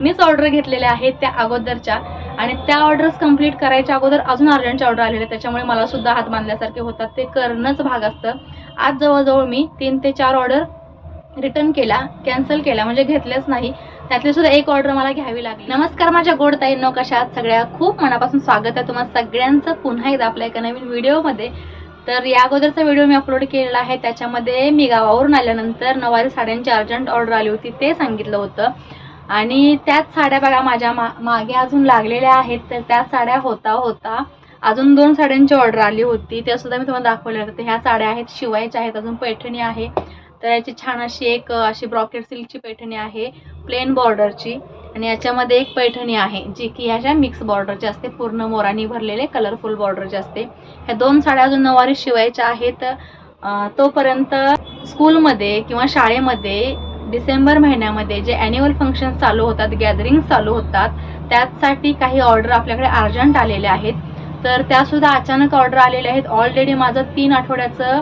मीच ऑर्डर घेतलेल्या आहेत त्या अगोदरच्या. आणि त्या ऑर्डर्स कंप्लीट करायच्या अगोदर अजून अर्जंटच्या ऑर्डर आलेल्या त्याच्यामुळे मला सुद्धा हात बांधल्यासारखे होतात. ते करणंच भाग असतं. आज जवळजवळ मी तीन ते चार ऑर्डर रिटर्न केला कॅन्सल केला म्हणजे घेतलेच नाही. त्यातली सुद्धा एक ऑर्डर मला घ्यावी लागली. नमस्कार माझ्या गोड ताईंनो कशा सगळ्या खूप मनापासून स्वागत आहे तुम्हाला सगळ्यांचं पुन्हा एकदा आपल्या एका नवीन व्हिडिओमध्ये. तर या अगोदरचा व्हिडिओ मी अपलोड केलेला आहे. त्याच्यामध्ये मी गावावरून आल्यानंतर नऊवारी साड्यांची अर्जंट ऑर्डर आली होती ते सांगितलं होतं. आणि त्याच साड्या बघा माझ्या मा मागे अजून लागलेल्या आहेत तर त्या साड्या होता होता. अजून दोन साड्यांची ऑर्डर आली होती त्या सुद्धा मी तुम्हाला दाखवल्या होत्या. ह्या साड्या आहेत शिवायच्या आहेत अजून पैठणी आहे. तर याची छान अशी एक अशी ब्रॉकेट सिल्कची पैठणी आहे प्लेन बॉर्डरची आणि याच्यामध्ये एक पैठणी आहे जी की ह्याच्या मिक्स बॉर्डरची असते. पूर्ण मोरानी भरलेले कलरफुल बॉर्डरची असते. ह्या दोन साड्या अजून नऊवारी शिवायच्या आहेत. तोपर्यंत स्कूलमध्ये किंवा शाळेमध्ये डिसेंबर महिन्यामध्ये जे ॲन्युअल फंक्शन चालू होतात गॅदरिंग चालू होतात त्यासाठी काही ऑर्डर आपल्याकडे अर्जंट आलेले आहेत. तर त्यासुद्धा अचानक ऑर्डर आलेल्या आहेत. ऑलरेडी माझं तीन आठवड्याचं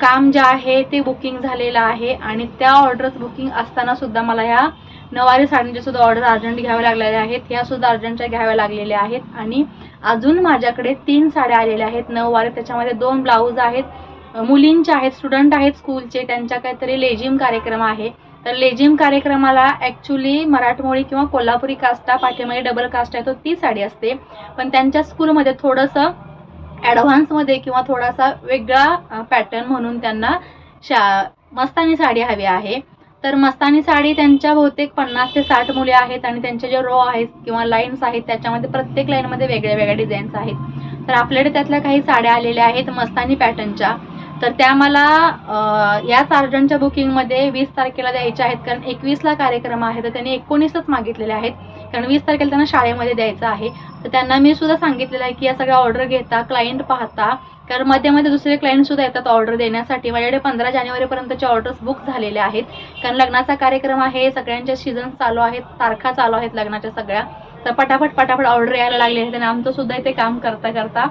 काम जे आहे ते बुकिंग झालेलं आहे आणि त्या ऑर्डरच बुकिंग असताना सुद्धा मला ह्या नवारी साड्यांच्या सुद्धा ऑर्डर अर्जंट घ्याव्या लागलेल्या आहेत. ह्या सुद्धा अर्जंटच्या घ्याव्या लागलेल्या आहेत. आणि अजून माझ्याकडे तीन साड्या आलेल्या आहेत. नऊवारी त्याच्यामध्ये दोन ब्लाऊज आहेत. मुलींचे आहेत स्टुडंट आहेत स्कूलचे त्यांच्या काहीतरी लेजिम कार्यक्रम आहे. तर लेझिम कार्यक्रमाला ॲक्च्युली मराठमोळी किंवा कोल्हापुरी कास्टा पाठीमागे डबल कास्ट आहे तो ती साडी असते. पण त्यांच्या स्कूलमध्ये थोडंसं ॲडव्हान्समध्ये किंवा थोडासा वेगळा पॅटर्न म्हणून त्यांना शा मस्तानी साडी हवी आहे. तर मस्तानी साडी त्यांच्या बहुतेक पन्नास ते साठ मुले आहेत आणि त्यांचे जे रो आहेत किंवा लाईन्स आहेत त्याच्यामध्ये प्रत्येक लाईनमध्ये वेगळ्या वेगळ्या डिझाईन्स आहेत. तर आपल्याकडे त्यातल्या काही साड्या आलेल्या आहेत मस्तानी पॅटर्नच्या तर त्या मला याच अर्जंटच्या बुकिंगमध्ये वीस तारखेला द्यायच्या आहेत. कारण एकवीसला कार्यक्रम आहे तर त्यांनी एकोणीसच मागितलेले आहेत. कारण वीस तारखेला त्यांना शाळेमध्ये द्यायचं आहे. तर त्यांना मी सुद्धा सांगितलेलं आहे की या सगळ्या ऑर्डर घेता क्लायंट पाहता. कारण मध्ये मध्ये दुसरे क्लायंटसुद्धा येतात ऑर्डर देण्यासाठी. माझ्याकडे पंधरा जानेवारीपर्यंतचे ऑर्डर्स बुक झालेले आहेत. कारण लग्नाचा कार्यक्रम आहे सगळ्यांच्या सीझन चालू आहेत तारखा चालू आहेत लग्नाच्या सगळ्या. तर पटापट पटापट ऑर्डर यायला लागले आहेत आणि आमचं सुद्धा इथे काम करता करता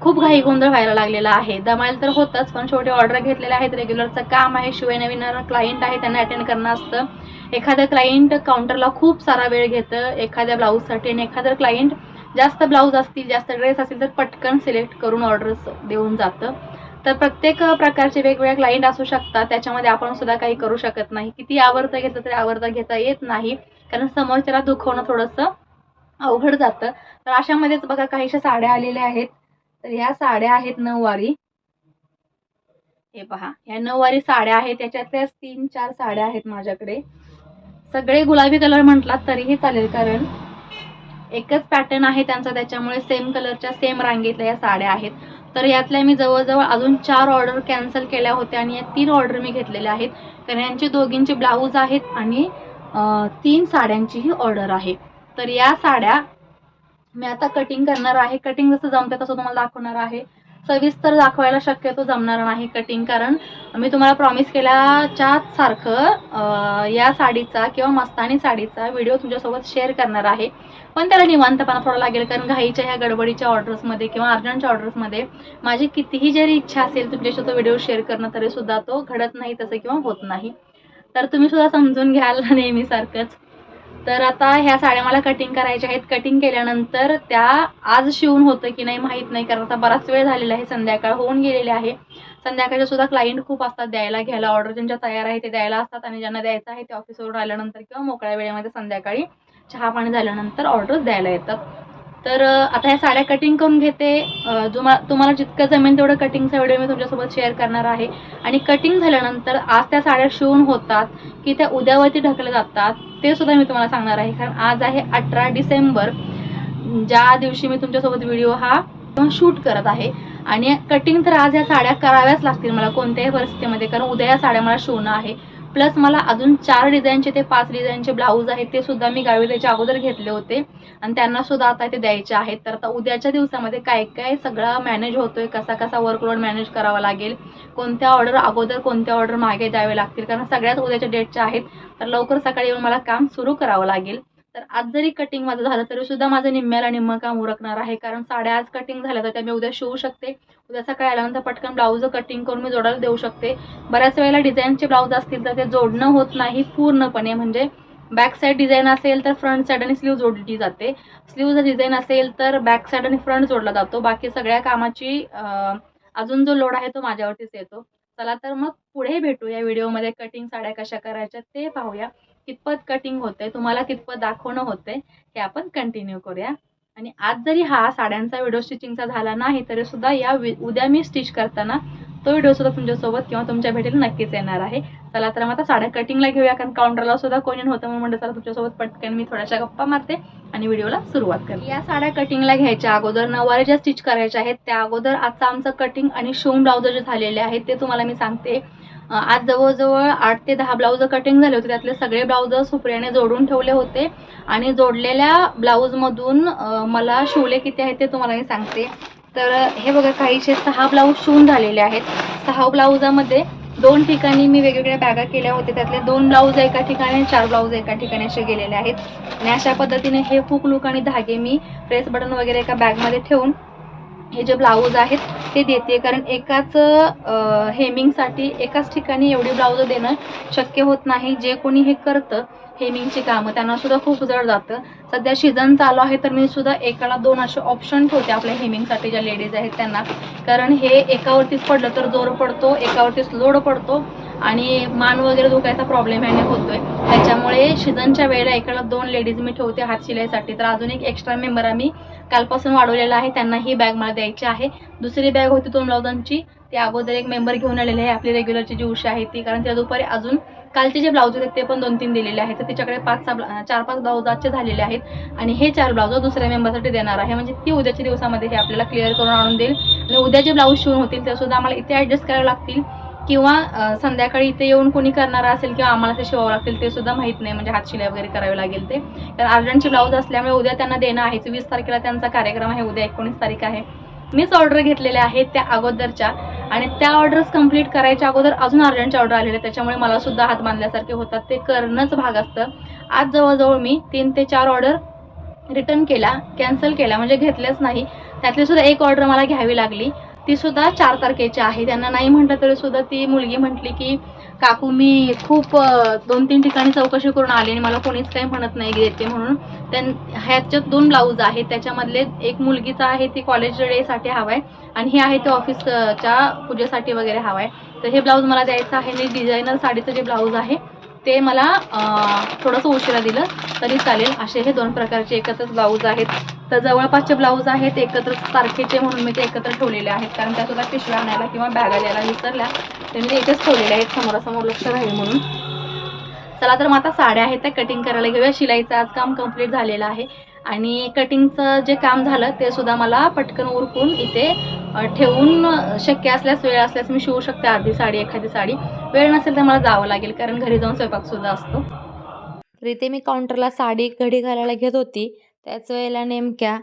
खूप घाई गोंधळ व्हायला लागलेला आहे. दमायला तर होतच पण छोटे ऑर्डर घेतलेले आहेत. रेग्युलरचं काम आहे. शिवाय नवीन क्लायंट आहे त्यांना अटेंड करणं असतं. एखादं क्लायंट काउंटरला खूप सारा वेळ घेतं. एखाद्या ब्लाऊजसाठी आणि एखादं क्लायंट जास्त ब्लाऊज असतील जास्त ड्रेस असतील तर पटकन सिलेक्ट करून ऑर्डर्स देऊन जातं. तर प्रत्येक प्रकारचे वेगवेगळे क्लायंट असू शकतात. त्याच्यामध्ये आपण सुद्धा काही करू शकत नाही. किती आवडतं घेतलं तरी आवडता घेता येत नाही. कारण समोरच्याला दुखवणं थोडंसं अवघड जातं. तर अशामध्येच बघा काहीशा साड्या आलेल्या आहेत. तर ह्या साड्या आहेत नऊवारी. हे पहा ह्या नऊवारी साड्या आहेत त्याच्यातल्याच तीन चार साड्या आहेत माझ्याकडे. सगळे गुलाबी कलर म्हटलात तरीही चालेल कारण एकच पॅटर्न आहे त्यांचा त्याच्यामुळे सेम कलरच्या सेम रांगेतल्या या साड्या आहेत. तर यातल्या मी जवळजवळ अजून चार ऑर्डर कॅन्सल केल्या होत्या आणि या तीन ऑर्डर मी घेतलेल्या आहेत. कारण यांचे दोघींचे ब्लाऊज आहेत आणि तीन साड्यांचीही ऑर्डर आहे. तर या साड्या मी आता कटिंग करणार आहे. कटिंग जसं जमते तसं तुम्हाला दाखवणार आहे. सविस्तर दाखवायला शक्यतो जमणार नाही कटिंग कारण मी तुम्हाला प्रॉमिस केल्याच्या सारखं या साडीचा किंवा मस्तानी साडीचा व्हिडिओ तुमच्यासोबत शेअर करणार आहे. पण त्याला निवांतपणा थोडा लागेल कारण घाईच्या ह्या गडबडीच्या ऑर्डर्समध्ये किंवा अर्जंटच्या ऑर्डर्समध्ये माझी कितीही जरी इच्छा असेल तुमच्याशी तो व्हिडिओ शेअर करणं तरीसुद्धा तो घडत नाही तसं किंवा होत नाही. तर तुम्ही सुद्धा समजून घ्याल नेहमीसारखंच. तर आता ह्या साड्या मला कटिंग करायच्या आहेत. कटिंग केल्यानंतर त्या आज शिवून होतं की नाही माहीत नाही कारण आता बराच वेळ झालेला आहे संध्याकाळ होऊन गेलेले आहे. संध्याकाळच्या सुद्धा क्लायंट खूप असतात द्यायला घ्यायला. ऑर्डर ज्यांच्या तयार आहे ते द्यायला असतात आणि ज्यांना द्यायचं आहे ते ऑफिसवरून आल्यानंतर किंवा मोकळ्या वेळेमध्ये संध्याकाळी चहा पाणी झाल्यानंतर ऑर्डर्स द्यायला येतात. तर आता ह्या साड्या कटिंग करून घेते. अं, जो तुम्हाला जितकं जमेल तेवढं कटिंगचा व्हिडिओ मी तुमच्यासोबत शेअर करणार आहे. आणि कटिंग झाल्यानंतर आज त्या साड्या शिवून होतात की त्या उद्यावरती ढकल्या जातात. ते सुद्धा मी तुम्हाला सांगणार आहे. कारण आज आहे अठरा डिसेंबर. ज्या दिवशी मी तुमच्यासोबत व्हिडिओ हा शूट करत आहे. आणि कटिंग तर आज या साड्या कराव्याच लागतील मला कोणत्याही परिस्थितीमध्ये. कारण उद्या या साड्या मला शिवणं आहे. प्लस मला अजून चार डिझाईनचे ते पाच डिझाईनचे ब्लाऊज आहेत ते सुद्धा मी गावी त्याच्या अगोदर घेतले होते. आणि त्यांना सुद्धा आता ते द्यायचे आहेत. तर आता उद्याच्या दिवसामध्ये काय काय सगळं मॅनेज होतोय कसा कसा वर्कलोड मॅनेज करावा लागेल कोणत्या ऑर्डर अगोदर कोणत्या ऑर्डर मागे द्यावे लागतील कारण सगळ्याच उद्याच्या डेटच्या आहेत. तर लवकर सकाळी येऊन मला काम सुरू करावं लागेल. तर आज जरी कटिंग माझं झालं तरी सुद्धा माझं निम्म्याला निम्म काम उरकणार आहे. कारण साड्या आज कटिंग झाल्या तर त्या मी उद्या शिवू शकते. उद्या सकाळी आल्यानंतर पटकन ब्लाऊज कटिंग करून मी जोडायला देऊ शकते. बऱ्याच वेळेला डिझाईनचे ब्लाऊज असतील तर ते जोडणं होत नाही पूर्णपणे. म्हणजे बॅक साईड डिझाईन असेल तर फ्रंट साईड आणि स्लीव जोडली जाते. स्लीव जर डिझाईन असेल तर बॅक साईड आणि फ्रंट जोडला जातो. बाकी सगळ्या कामाची अजून जो लोड आहे तो माझ्यावरतीच येतो. चला तर मग पुढे भेटू या व्हिडिओमध्ये कटिंग साड्या कशा करायच्या ते पाहूया. कितपत कटिंग होते तुम्हाला कितपत दाखवणं होते हे आपण कंटिन्यू करूया. आणि आज जरी हा साड्यांचा व्हिडिओ स्टिचिंगचा झाला नाही तरी सुद्धा या वि- उद्या मी स्टिच करताना तो व्हिडिओ सुद्धा तुमच्यासोबत किंवा तुमच्या भेटीला नक्कीच येणार आहे. चला तर मग आता साड्या कटिंगला घेऊया कारण काउंटरला सुद्धा कोणी होतं म्हणून म्हणलं चला तुमच्यासोबत पटकन मी थोड्याशा गप्पा मारते आणि व्हिडिओला सुरुवात करते. या साड्या कटिंगला घ्यायच्या अगोदर नऊवारी ज्या स्टिच करायच्या आहेत त्या अगोदर आजचं आमचं कटिंग आणि शिवून ब्लाउज जे झालेले आहेत ते तुम्हाला मी सांगते. आज जवळजवळ आठ ते दहा ब्लाऊज कटिंग झाले होते. त्यातले सगळे ब्लाऊज सुप्रियाने जोडून ठेवले होते. आणि जोडलेल्या ब्लाऊजमधून मला शिवले किती आहेत ते तुम्हाला मी सांगते. तर हे बघा काहीशे सहा ब्लाऊज शिवून झालेले आहेत. सहा ब्लाऊजामध्ये दोन ठिकाणी मी वेगवेगळ्या बॅगा केल्या होत्या. त्यातले दोन ब्लाऊज एका ठिकाणी आणि चार ब्लाऊज एका ठिकाणी असे गेलेले आहेत. आणि अशा पद्धतीने हे हुक लूक आणि धागे मी प्रेस बटन वगैरे एका बॅगमध्ये ठेवून हे जे ब्लाऊज आहेत ते देते. कारण एकाच हेमिंगसाठी एकाच ठिकाणी एवढी ब्लाऊज देणं शक्य होत नाही. जे कोणी हे करतं हेमिंगची कामं त्यांना सुद्धा खूप जड जातं. सध्या सीझन चालू आहे तर मी सुद्धा एकाला दोन असे ऑप्शन ठेवते आपल्या हेमिंगसाठी ज्या लेडीज आहेत त्यांना. कारण हे एकावरतीच पडलं तर जोर पडतो एकावरतीच लोड पडतो आणि मान वगैरे दुखायचा प्रॉब्लेम ह्याने होतोय. त्याच्यामुळे सीझनच्या वेळेला एकाला दोन लेडीज मी ठेवते हात शिलाईसाठी. तर अजून एक एक्स्ट्रा मेंबर आम्ही कालपासून वाढवलेला आहे त्यांना ही बॅग मला द्यायची आहे. दुसरी बॅग होती दोन ब्लाउजांची ती अगोदर एक मेंबर घेऊन आलेली आहे आपली रेग्युलरची जी उषा आहे ती. कारण त्या दुपारी अजून कालचे जे ब्लाऊज होते ते पण दोन तीन दिलेले आहेत. तर तिच्याकडे पाच सहा ब्ला- चार पाच ब्लाऊज आजचे झालेले आहेत. आणि हे चार ब्लाऊज दुसऱ्या मेंबरसाठी देणार आहे. म्हणजे ती उद्याच्या दिवसामध्ये हे आपल्याला क्लिअर करून आणून देईल. आणि उद्या जे ब्लाऊज शिवून होतील ते सुद्धा आम्हाला इथे ॲडजस्ट करावे लागतील. किंवा संध्याकाळी इथे येऊन कोणी करणार असेल किंवा आम्हाला ते शिवावं लागतील ते सुद्धा माहीत नाही. म्हणजे हात शिलाई वगैरे करावी लागेल ते. कारण अर्जंटचे ब्लाऊज असल्यामुळे उद्या त्यांना देणं आहे. वीस तारखेला त्यांचा कार्यक्रम आहे. उद्या एकोणीस तारीख आहे. मीच ऑर्डर घेतलेल्या आहेत त्या अगोदरच्या. आणि त्या ऑर्डर्स कंप्लीट करायच्या अगोदर अजून अर्जंटच्या ऑर्डर आलेल्या त्याच्यामुळे मला सुद्धा हात बांधल्यासारखे होतात. ते करणंच भाग असतं. आज जवळजवळ मी तीन ते चार ऑर्डर रिटर्न केला कॅन्सल केला. म्हणजे घेतल्याच नाही. त्यातली सुद्धा एक ऑर्डर मला घ्यावी लागली. ती सुद्धा चार तारखेची आहे. त्यांना नाही म्हटलं तरी सुद्धा ती मुलगी म्हटली की काकू मी खूप दोन तीन ठिकाणी चौकशी करून आली आणि मला कोणीच काही म्हणत नाही देते म्हणून. त्यां ह्याच्यात दोन ब्लाऊज आहेत. त्याच्यामधले एक मुलगीचा आहे ती कॉलेज डेसाठी हवा आहे आणि हे आहे ते ऑफिसच्या पूजेसाठी वगैरे हवा आहे तर हे ब्लाऊज मला द्यायचं आहे आणि डिझायनर साडीचं जे ब्लाऊज आहे ते मला थोडंसं उशिरा दिलं तरी चालेल. असे हे दोन प्रकारचे एकत्रच ब्लाऊज आहेत. तर जवळपासचे ब्लाऊज आहेत एकत्र तारखेचे म्हणून मी ते एकत्र ठेवलेले आहेत. कारण त्या सुद्धा पिशव्या आणायला किंवा बॅगा द्यायला विसरल्या. ते मी एकच ठेवलेले आहेत समोरासमोर लक्ष राहील म्हणून. चला तर मग आता साड्या आहेत त्या कटिंग करायला घेऊया. शिलाईचं आज काम कंप्लीट झालेलं आहे. आणि कटिंगचं जे काम झालं ते सुद्धा मला पटकन उरकून इथे ठेवून शक्य असल्यास वेळ असल्यास मी शिवू शकते अर्धी साडी एखादी साडी. वेळ नसेल तर मला जावं लागेल कारण घरी जाऊन स्वयंपाक सुद्धा असतो. रिते मी काउंटरला साडी घडी घालायला घेत होती. त्याच वेळेला नेमक्या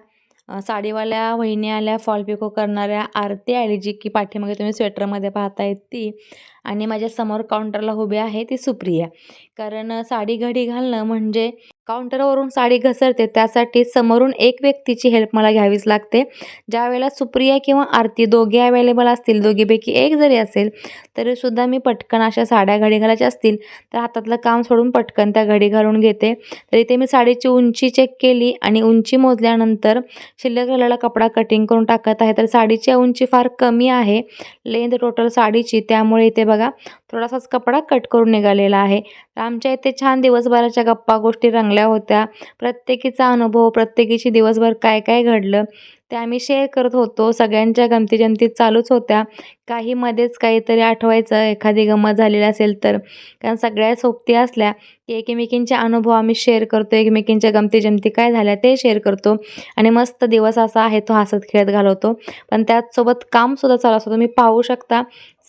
साडीवाल्या वहिनी आल्या फॉल पिको करणाऱ्या आरती आली जी की पाठीमागे तुम्ही स्वेटरमध्ये पाहतायत ती आणि माझ्यासमोर काउंटरला उभी आहे ती सुप्रिया. कारण साडी घडी घालणं म्हणजे काउंटरवरून साडी घसरते त्यासाठी समोरून एक व्यक्तीची हेल्प मला घ्यावीच लागते. ज्यावेळेला सुप्रिया किंवा आरती दोघे अवेलेबल असतील दोघीपैकी एक जरी असेल तरीसुद्धा मी पटकन अशा साड्या घडी घालायच्या असतील तर हातातलं काम सोडून पटकन त्या घडी घालून घेते. तर इथे मी साडीची उंची चेक केली आणि उंची मोजल्यानंतर शिल्लक राहिलेला कपडा कटिंग करून टाकत आहे. तर साडीची उंची फार कमी आहे लेंथ टोटल साडीची. त्यामुळे इथे बघा थोडासाच कपडा कट करून निघालेला आहे. तर आमच्या इथे छान दिवसभराच्या गप्पा गोष्टी रंगल्या होत्या. प्रत्येकीचा अनुभव प्रत्येकीशी दिवसभर काय काय घडलं? ते आम्ही शेअर करत होतो. सगळ्यांच्या गमती जमती चालूच होत्या. काही मध्येच काहीतरी आठवायचं एखादी गंमत झालेली असेल तर. कारण सगळ्या सोबती असल्या की एकमेकींचे अनुभव आम्ही शेअर करतो. एकमेकींच्या गमती जमती काय झाल्या ते शेअर करतो. आणि मस्त दिवस असा आहे तो हसत खेळत घालवतो. पण त्याचसोबत कामसुद्धा चालू असतो. तुम्ही पाहू शकता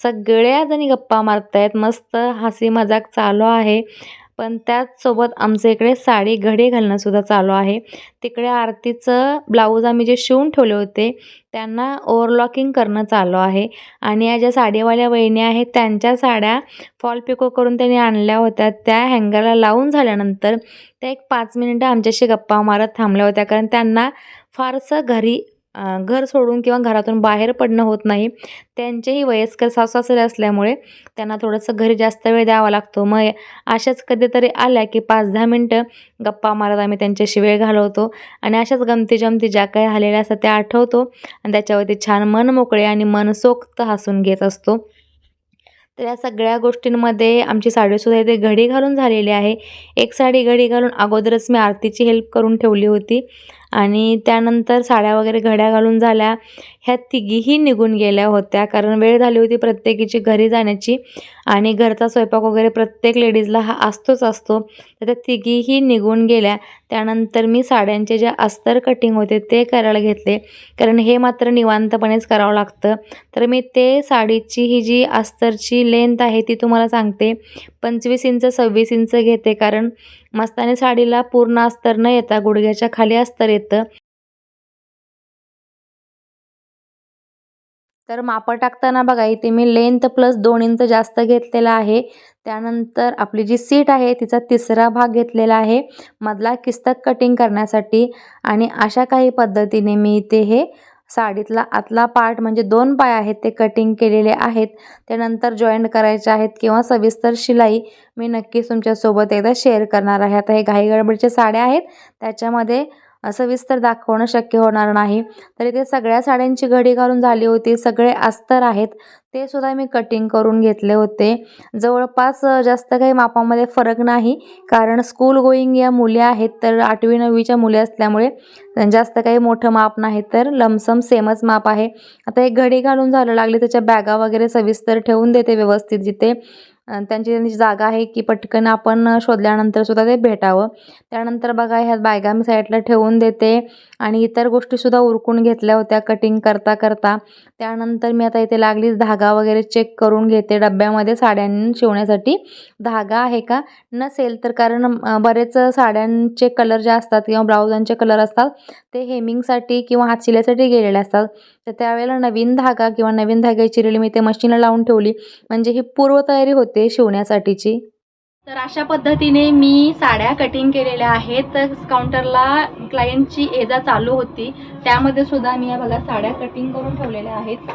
सगळ्या जणी गप्पा मारतायत. मस्त हसी मजाक चालू आहे. पण त्याचसोबत आमच्या इकडे साडी घडी घालणंसुद्धा चालू आहे. तिकडे आरतीचं ब्लाऊज आम्ही जे शिवून ठेवले होते त्यांना ओव्हरलॉकिंग करणं चालू आहे. आणि या ज्या साडीवाल्या वहिनी आहेत त्यांच्या साड्या फॉल पिको करून त्यांनी आणल्या होत्या. त्या हँगरला लावून झाल्यानंतर त्या एक पाच मिनिटं आमच्याशी गप्पा मारत थांबल्या होत्या कारण त्यांना फारसं घरी घर सोडून किंवा घरातून बाहेर पडणं होत नाही. त्यांचेही वयस्कर सासू-सासरे असल्यामुळे त्यांना थोडंसं घरी जास्त वेळ द्यावा लागतो. मग अशाच कधीतरी आल्या की पाच दहा मिनटं गप्पा मारत आम्ही त्यांच्याशी वेळ घालवतो आणि अशाच गमती-जमती ज्या काही झालेल्या असतात त्या आठवतो आणि त्याच्यावरती छान मन मोकळे आणि मनसोक्त हसून घेत असतो. तर या सगळ्या गोष्टींमध्ये आमची साडीसुद्धा इथे घडी घालून झालेली आहे. एक साडी घडी घालून अगोदरच मी आरतीची हेल्प करून ठेवली होती. आणि त्यानंतर साड्या वगैरे घड्या घालून झाल्या. ह्या तिघीही निघून गेल्या होत्या. कारण वेळ झाली होती प्रत्येकीची घरी जाण्याची. आणि घरचा स्वयंपाक वगैरे प्रत्येक लेडीजला हा असतोच असतो. तर त्या तिघीही निघून गेल्या. त्यानंतर मी साड्यांचे जे अस्तर कटिंग होते ते करायला घेतले. कारण हे मात्र निवांतपणेच करावं लागतं. तर मी ते साडीची ही जी अस्तरची लेंथ आहे ती तुम्हाला सांगते. पंचवीस इंच सव्वीस इंच घेते. कारण मस्तानी साडीला पूर्ण अस्तर न येता गुडघ्याच्या खाली अस्तर येतं. तर मापं टाकताना बघा इथे मी लेंथ प्लस दोन इंच जास्त घेतलेला आहे. त्यानंतर आपली जी सीट आहे तिचा तिसरा भाग घेतलेला आहे. मधला किस्तक कटिंग करण्यासाठी आणि अशा काही पद्धतीने मी इथे हे साडीतला आतला पार्ट म्हणजे दोन पाय आहेत ते कटिंग केलेले आहेत. त्यानंतर जॉईंट करायचे आहेत किंवा सविस्तर शिलाई मी नक्कीच तुमच्यासोबत एकदा शेअर करणार आहे. आता हे घाईगडबडीच्या साड्या आहेत. त्याच्यामध्ये सविस्तर दाखवणं शक्य होणार नाही. तर इथे सगळ्या साड्यांची घडी घालून झाली होती. सगळे अस्तर आहेत. ते सुद्धा मी कटिंग करून घेतले होते. जवळपास जास्त काही मापामध्ये फरक नाही. कारण स्कूल गोईंग या मुली आहेत तर आठवी नववीच्या मुली असल्यामुळे जास्त काही मोठं माप नाही तर लमसम सेमच माप आहे. आता एक घडी घालून झालं लागली त्याच्या बॅगा वगैरे सविस्तर ठेवून देते व्यवस्थित जिथे. त्यांची त्यांची जागा आहे की पटकन आपण शोधल्यानंतर सुद्धा ते भेटावं. त्यानंतर बघा ह्या बायगा मी साईडला ठेवून देते आणि इतर गोष्टीसुद्धा उरकून घेतल्या होत्या कटिंग करता करता त्यानंतर मी आता इथे लागलीच धागा धागा वगैरे चेक करून घेते. डब्यामध्ये साड्यां शिवण्यासाठी. धागा आहे का? नसेल तर कारण बरेच साड्यांचे कलर जे असतात किंवा ब्लाउजांचे कलर असतात ते हेमिंगसाठी किंवा हातशिल्यासाठी गेलेले असतात. तर त्यावेळेला नवीन धागा किंवा नवीन धाग्याची चिरली मी ते मशीनला लावून ठेवली. म्हणजे ही पूर्वतयारी होते शिवण्यासाठीची. तर अशा पद्धतीने मी साड्या कटिंग केलेल्या आहेत. तर काउंटरला क्लायंटची एजा चालू होती. त्यामध्ये सुद्धा मी या बघा साड्या कटिंग करून ठेवलेल्या आहेत.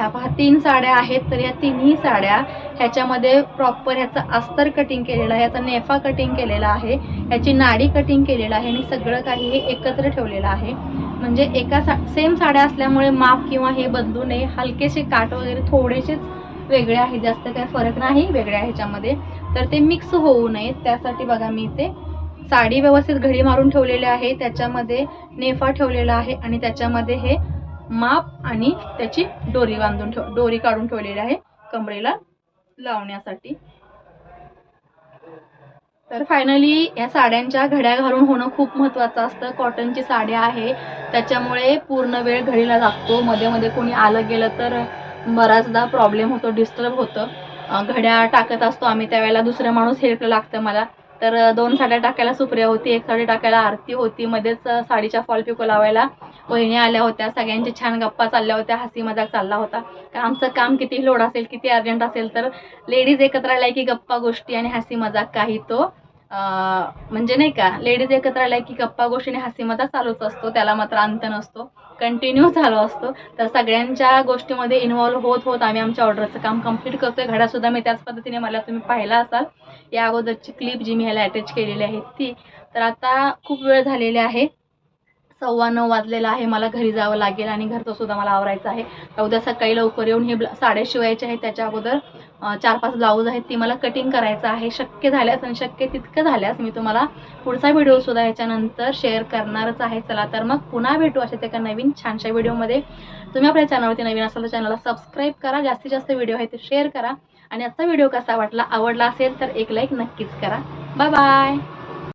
ह्या पहा तीन साड्या आहेत तर या तिन्ही साड्या ह्याच्यामध्ये प्रॉपर ह्याचं अस्तर कटिंग केलेलं आहे ह्याचा नेफा कटिंग केलेला आहे ह्याची नाडी कटिंग केलेलं आहे आणि सगळं काही हे एकत्र ठेवलेलं आहे. म्हणजे एका सा सेम साड्या असल्यामुळे माप किंवा हे बदलू नये. हलकेसे काट वगैरे थोडेसेच वेगळे आहेत जास्त काही फरक नाही वेगळ्या ह्याच्यामध्ये. तर ते मिक्स होऊ नयेत त्यासाठी बघा मी इथे साडी व्यवस्थित घडी मारून ठेवलेली आहे. त्याच्यामध्ये नेफा ठेवलेला आहे आणि त्याच्यामध्ये हे माप आणि त्याची दोरी बांधून ठेव दोरी काढून ठेवलेली आहे कमरेला लावण्यासाठी. तर फायनली या साड्यांच्या घड्या घालून होणं खूप महत्त्वाचं असतं. कॉटनची साड्या आहे. त्याच्यामुळे पूर्ण वेळ घडीला लागतो. मध्ये मध्ये कोणी आलं गेलं तर बराचदा प्रॉब्लेम होतो डिस्टर्ब होतं. घड्या टाकत असतो आम्ही त्यावेळेला. दुसरा माणूस हेल्प लागतं मला. तर दोन साड्या टाकायला सुप्रिया होती एक साडी टाकायला आरती होती. मध्येच साडीच्या फॉल पिको लावायला वहिनी आल्या होत्या सगळ्यांच्या छान गप्पा चालल्या होत्या हसी मजाक चालला होता. कारण आमचं काम किती लोड असेल किती अर्जंट असेल तर लेडीज एकत्र आल्या की गप्पा गोष्टी आणि हसी मजाक काही तो म्हणजे नाही का लेडीज एकत्र आल्या की गप्पा गोष्टी आणि हसी मजाक चालूच असतो त्याला मात्र अंत नसतो. कंटिन्यू चालू असतो. तर सगळ्यांच्या गोष्टीमध्ये इन्व्हॉल्व्ह होत होत आम्ही आमच्या ऑर्डरचं काम कंप्लीट करतोय. घड्यासुद्धा मी त्याच पद्धतीने मला तुम्ही पाहिला असाल. या अगोदरची क्लिप जी मी ह्याला अटॅच केलेली आहे ती. तर आता खूप वेळ झालेली आहे. सव्वा नऊ वाजलेला आहे. मला घरी जावं लागेल आणि घरचं सुद्धा मला आवरायचं आहे. तर उद्या सकाळी लवकर येऊन हे ब्ला साड्या शिवायच्या आहेत. त्याच्या अगोदर चार पाच ब्लाऊज आहेत. ती मला कटिंग करायचं आहे. शक्य झाल्यास आणि शक्य तितकं झाल्यास मी तुम्हाला पुढचा व्हिडिओसुद्धा ह्याच्यानंतर शेअर करणारच आहे. चला तर मग पुन्हा भेटू अशा एका नवीन छानशा व्हिडिओमध्ये तुम्ही आपल्या चॅनलवरती नवीन असाल तर चॅनलला सबस्क्राईब करा. जास्तीत जास्त व्हिडिओ आहे ते शेअर करा. आणि आजचा व्हिडिओ कसा वाटला आवडला असेल तर एक लाईक नक्कीच करा. Bye bye